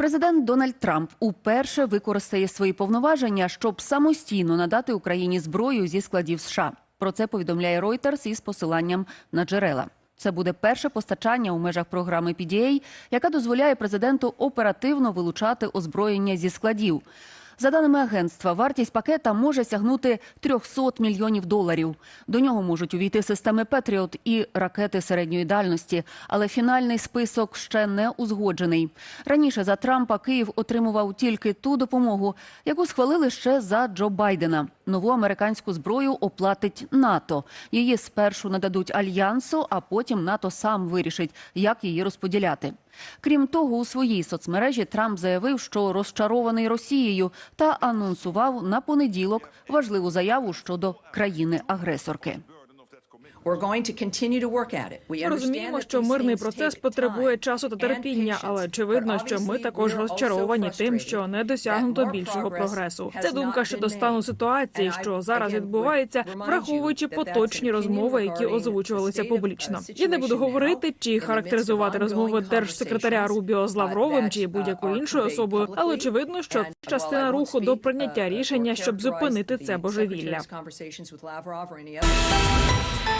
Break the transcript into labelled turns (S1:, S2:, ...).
S1: Президент Дональд Трамп уперше використає свої повноваження, щоб самостійно надати Україні зброю зі складів США. Про це повідомляє Reuters із посиланням на джерела. Це буде перше постачання у межах програми PDA, яка дозволяє президенту оперативно вилучати озброєння зі складів. За даними агентства, вартість пакета може сягнути 300 мільйонів доларів. До нього можуть увійти системи Петріот і ракети середньої дальності, але фінальний список ще не узгоджений. Раніше за Трампа Київ отримував тільки ту допомогу, яку схвалили ще за Джо Байдена. Нову американську зброю оплатить НАТО. Її спершу нададуть альянсу, а потім НАТО сам вирішить, як її розподіляти. Крім того, у своїй соцмережі Трамп заявив, що розчарований Росією та анонсував на понеділок важливу заяву щодо країни-агресорки.
S2: Ми розуміємо, що мирний процес потребує часу та терпіння, але очевидно, що ми також розчаровані тим, що не досягнуто більшого прогресу. Це думка щодо стану ситуації, що зараз відбувається, враховуючи поточні розмови, які озвучувалися публічно. Я не буду говорити чи характеризувати розмови держсекретаря Рубіо з Лавровим чи будь-якою іншою особою, але очевидно, що це частина руху до прийняття рішення, щоб зупинити це божевілля.